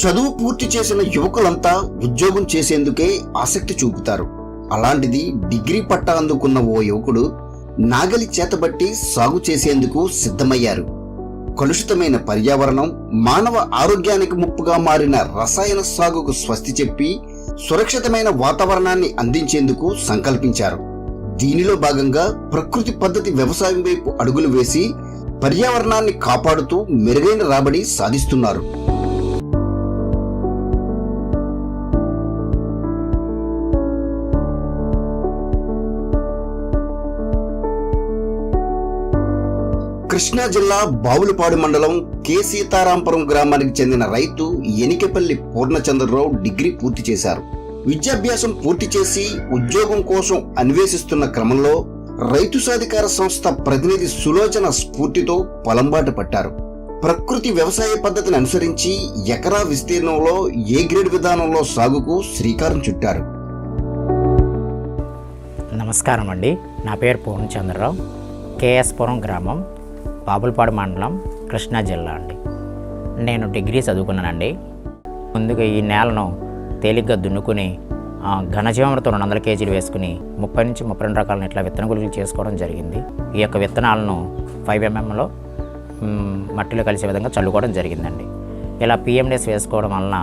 చదువు పూర్తి చేసిన యువకులంతా ఉద్యోగం చేసేందుకే ఆసక్తి చూపుతారు. అలాంటిది డిగ్రీ పట్టా అందుకున్న ఓ యువకుడు నాగలి చేతబట్టి సాగు చేసేందుకు సిద్ధమయ్యారు. కలుషితమైన పర్యావరణం మానవ ఆరోగ్యానికి ముప్పుగా మారిన రసాయన సాగుకు స్వస్తి చెప్పి సురక్షితమైన వాతావరణాన్ని అందించేందుకు సంకల్పించారు. దీనిలో భాగంగా ప్రకృతి పద్ధతి వ్యవసాయం వైపు అడుగులు వేసి పర్యావరణాన్ని కాపాడుతూ మెరుగైన రాబడి సాధిస్తున్నారు. కృష్ణా జిల్లా బావులపాడు మండలం కె సీతారాంపురం గ్రామానికి చెందిన రైతు ఎనికెపల్లి పూర్ణచంద్రరావు డిగ్రీ పూర్తి చేశారు. విద్యాభ్యాసం పూర్తి చేసి ఉద్యోగం కోసం అన్వేషిస్తున్న క్రమంలో రైతు సాధికార సంస్థ ప్రతినిధి సులోచన స్ఫూర్తితో పొలంబాటు పట్టారు. ప్రకృతి వ్యవసాయ పద్ధతిని అనుసరించి ఎకరా విస్తీర్ణంలో ఏ గ్రేడ్ విధానంలో సాగుకు శ్రీకారం చుట్టారు. నమస్కారం అండి నా పేరు పూర్ణచంద్రరావు. కేఎస్పురం గ్రామం బాపులపాడు మండలం కృష్ణా జిల్లా అండి. నేను డిగ్రీ చదువుకున్నానండి. ముందుగా ఈ నేలను తేలిగ్గా దున్నుకుని ఘనజీవామృతం రెండు వందల కేజీలు వేసుకుని ముప్పై నుంచి ముప్పై రెండు రకాల ఇట్లా విత్తన గుళికలు చేసుకోవడం జరిగింది. ఈ యొక్క విత్తనాలను ఫైవ్ ఎంఎంలో మట్టిలో కలిసే విధంగా చల్లుకోవడం జరిగిందండి. ఇలా పిఎండిఎస్ వేసుకోవడం వలన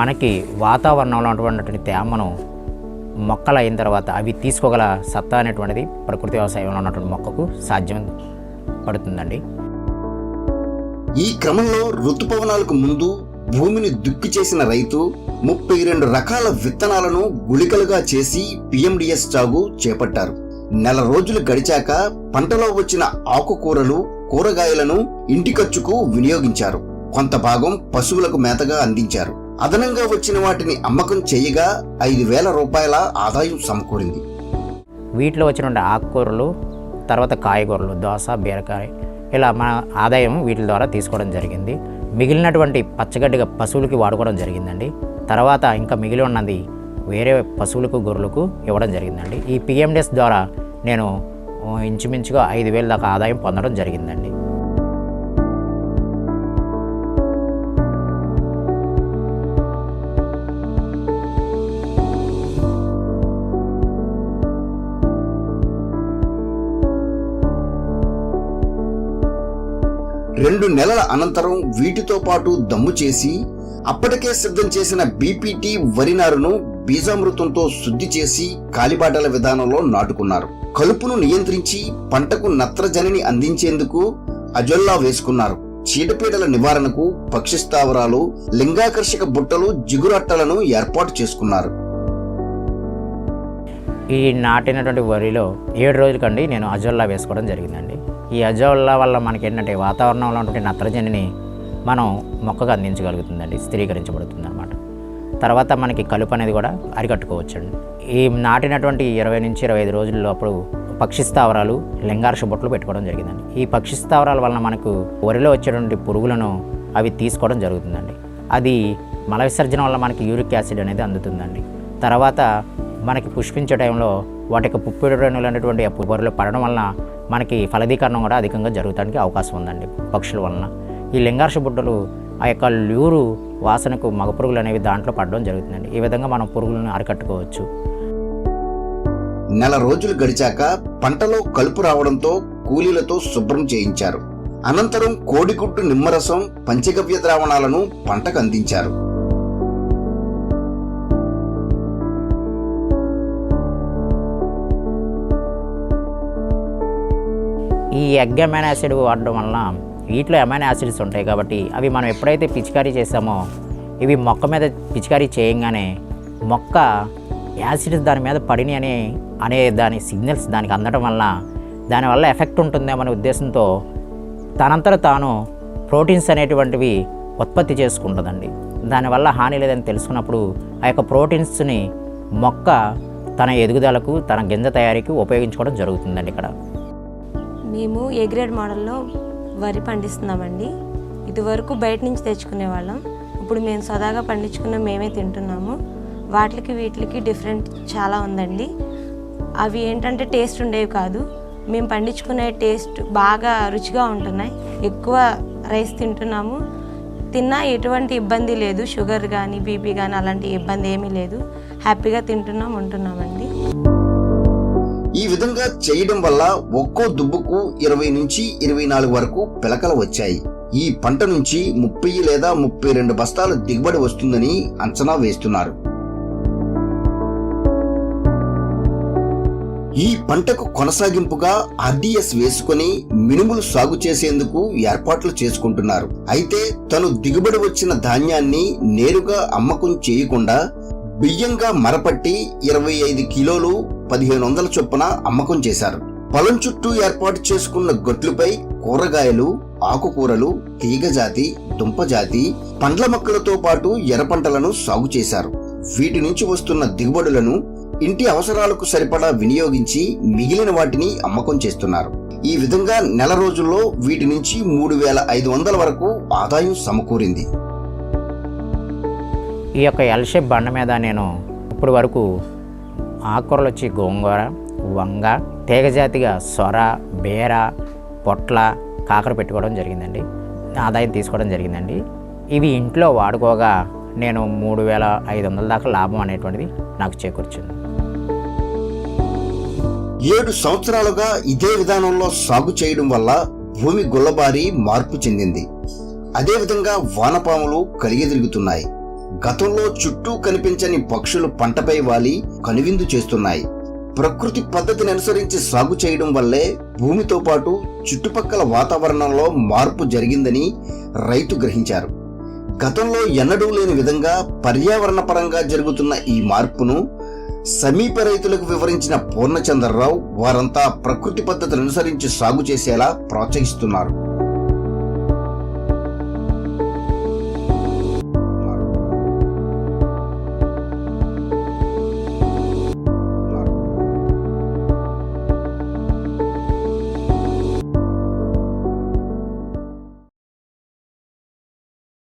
మనకి వాతావరణంలో ఉన్నటువంటి తేమను మొక్కలు అయిన తర్వాత అవి తీసుకోగల సత్తా అనేటువంటిది ప్రకృతి వ్యవసాయంలో ఉన్నటువంటి మొక్కకు సాధ్యం పడుతుందండి. ఈ క్రమంలో ఋతుపవనాలకు ముందు భూమిని దుక్కి చేసిన రైతు ముప్పై రెండు రకాల విత్తనాలను గుళికలుగా చేసి పిఎండిఎస్ సాగు చేపట్టారు. నెల రోజులు గడిచాక పంటలో వచ్చిన ఆకుకూరలు కూరగాయలను ఇంటి ఖర్చుకు వినియోగించారు. కొంత భాగం పశువులకు మేతగా అందించారు. అదనంగా వచ్చిన వాటిని అమ్మకం చేయగా ఐదు వేల రూపాయల ఆదాయం సమకూరింది. వీటిలో వచ్చినటువంటి ఆకుకూరలు తర్వాత కాయగూరలు దోస బీరకాయ ఇలా మన ఆదాయం వీటి ద్వారా తీసుకోవడం జరిగింది. మిగిలినటువంటి పచ్చగడ్డిగా పశువులకి వాడుకోవడం జరిగిందండి. తర్వాత ఇంకా మిగిలి ఉన్నది వేరే పశువులకు గొర్రెలకు ఇవ్వడం జరిగిందండి. ఈ పిఎండిఎస్ ద్వారా నేను ఇంచుమించుగా ఐదు వేల దాకా ఆదాయం పొందడం జరిగిందండి. రెండు నెలల అనంతరం వీటితో పాటు దమ్ము చేసి అప్పటికే సిద్ధం చేసిన బీపీటీ వరి నారును బీజామృతంతో శుద్ధి చేసి కాలిబాటల విధానంలో నాటుకున్నారు. కలుపును నియంత్రించి పంటకు నత్రజనిని అందించేందుకు అజొల్లా వేసుకున్నారు. చీడపీడల నివారణకు పక్షి స్థావరాలు లింగాకర్షక బుట్టలు జిగురట్టలను ఏర్పాటు చేసుకున్నారు. ఈ నాటినటువంటి వరిలో ఏడు రోజులకండి నేను అజొల్లా వేసుకోవడం జరిగిందండి. ఈ అజోళ్ళ వల్ల మనకి ఏంటంటే వాతావరణంలో ఉన్నటువంటి నత్రజనిని మనం మొక్కకు అందించగలుగుతుందండి స్థిరీకరించబడుతుంది అనమాట తర్వాత మనకి కలుపు అనేది కూడా అరికట్టుకోవచ్చండి. ఈ నాటినటువంటి ఇరవై నుంచి ఇరవై ఐదు రోజుల అప్పుడు పక్షి స్థావరాలు లింగార్ష బొట్లు పెట్టుకోవడం జరిగిందండి. ఈ పక్షి స్థావరాల వలన మనకు వరిలో వచ్చేటువంటి పురుగులను అవి తీసుకోవడం జరుగుతుందండి. అది మల విసర్జన వల్ల మనకి యూరిక్ యాసిడ్ అనేది అందుతుందండి. తర్వాత మనకి పుష్పించే టైంలో వాటి యొక్క పుప్పిడి రేణులు అనేటువంటి పడడం వలన మనకి ఫలదీకరణం కూడా అధికంగా జరుగుతానికి అవకాశం ఉందండి పక్షుల వలన. ఈ లింగార్ష బుడ్డలు ఆ యొక్క ల్యూరు వాసనకు మగ పురుగులు అనేవి దాంట్లో పడడం జరుగుతుందండి. ఈ విధంగా మనం పురుగులను అరికట్టుకోవచ్చు. నెల రోజులు గడిచాక పంటలో కలుపు రావడంతో కూలీలతో శుభ్రం చేయించారు. అనంతరం కోడిగుడ్డు నిమ్మరసం పంచగవ్య ద్రావణాలను పంటకు అందించారు. ఈ ఎగ్ అమైన్ యాసిడ్ వాడడం వలన వీటిలో అమైన్ యాసిడ్స్ ఉంటాయి కాబట్టి అవి మనం ఎప్పుడైతే పిచికారీ చేసామో ఇవి మొక్క మీద పిచికారీ చేయంగానే మొక్క యాసిడ్స్ దాని మీద పడినాయి అని అనే దాని సిగ్నల్స్ దానికి అందడం వలన దానివల్ల ఎఫెక్ట్ ఉంటుందేమనే ఉద్దేశంతో తనంతట తాను ప్రోటీన్స్ అనేటువంటివి ఉత్పత్తి చేసుకుంటుందండి. దానివల్ల హాని లేదని తెలుసుకున్నప్పుడు ఆ యొక్క ప్రోటీన్స్ని మొక్క తన ఎదుగుదలకు తన గింజ తయారీకి ఉపయోగించుకోవడం జరుగుతుందండి ఇక్కడ. మేము ఏ గ్రేడ్ మోడల్లో వరి పండిస్తున్నామండి? ఇదివరకు బయట నుంచి తెచ్చుకునే వాళ్ళం. ఇప్పుడు మేము సదాగా పండించుకున్న మేమే తింటున్నాము. వాటికి వీటికి డిఫరెంట్ చాలా ఉందండి. అవి ఏంటంటే టేస్ట్ ఉండేవి కాదు. మేము పండించుకునే టేస్ట్ బాగా రుచిగా ఉంటున్నాయి. ఎక్కువ రైస్ తింటున్నాము. తిన్నా ఎటువంటి ఇబ్బంది లేదు. షుగర్ కానీ బీపీ కానీ అలాంటి ఇబ్బంది ఏమీ లేదు. హ్యాపీగా తింటున్నాం ఉంటున్నామండి. ఈ విధంగా చేయడం వల్ల ఒక్కో దుబ్బుకు ఇరవై నుంచి ఇరవై నాలుగు వరకు పిలకలు వచ్చాయి. ఈ పంట నుంచి ముప్పై లేదా ముప్పై రెండు బస్తాలు దిగుబడి వస్తుందని అంచనా వేస్తున్నారు. ఈ పంటకు కొనసాగింపుగా ఆర్డీఎస్ వేసుకుని మినుములు సాగు చేసేందుకు ఏర్పాట్లు చేసుకుంటున్నారు. అయితే తను దిగుబడి వచ్చిన ధాన్యాన్ని నేరుగా అమ్మకం చేయకుండా బియ్యంగా మరపట్టి ఇరవై ఐదు కిలోలు పదిహేను వందల చొప్పున అమ్మకం చేశారు. పొలం చుట్టూ ఏర్పాటు చేసుకున్న గొట్లుపై కూరగాయలు ఆకుకూరలు తీగజాతి దుంపజాతి పండ్ల మొక్కలతో పాటు ఎర్రపంటలను సాగు చేశారు. వీటి నుంచి వస్తున్న దిగుబడులను ఇంటి అవసరాలకు సరిపడా వినియోగించి మిగిలిన వాటిని అమ్మకం చేస్తున్నారు. ఈ విధంగా నెల రోజుల్లో వీటి నుంచి మూడు వేల ఐదు వందల వరకు ఆదాయం సమకూరింది. ఈ యొక్క ఎల్షేప్ బండ మీద నేను ఇప్పటి వరకు ఆకుకూరలు వచ్చి గోంగూర వంగ తీగజాతిగా సొర బేర పొట్ల కాకర పెట్టుకోవడం జరిగిందండి. ఆదాయం తీసుకోవడం జరిగిందండి. ఇవి ఇంట్లో వాడుకోగా నేను మూడు వేల ఐదు వందల దాకా లాభం అనేటువంటిది నాకు చేకూర్చింది. ఏడు సంవత్సరాలుగా ఇదే విధానంలో సాగు చేయడం వల్ల భూమి గుల్లబారి మార్పు చెందింది. అదేవిధంగా వానపాములు కలిగి తిరుగుతున్నాయి. గతంలో చుట్టూ కనిపించని పక్షులు పంటపై వాలి కనువిందు చేస్తున్నాయి. ప్రకృతి పద్ధతిని అనుసరించి సాగు చేయడం వల్లే భూమితో పాటు చుట్టుపక్కల వాతావరణంలో మార్పు జరిగిందని రైతు గ్రహించారు. గతంలో ఎన్నడూ లేని విధంగా పర్యావరణ పరంగా జరుగుతున్న ఈ మార్పును సమీప రైతులకు వివరించిన పూర్ణచంద్రరావు వారంతా ప్రకృతి పద్ధతిని అనుసరించి సాగు చేసేలా ప్రోత్సహిస్తున్నారు.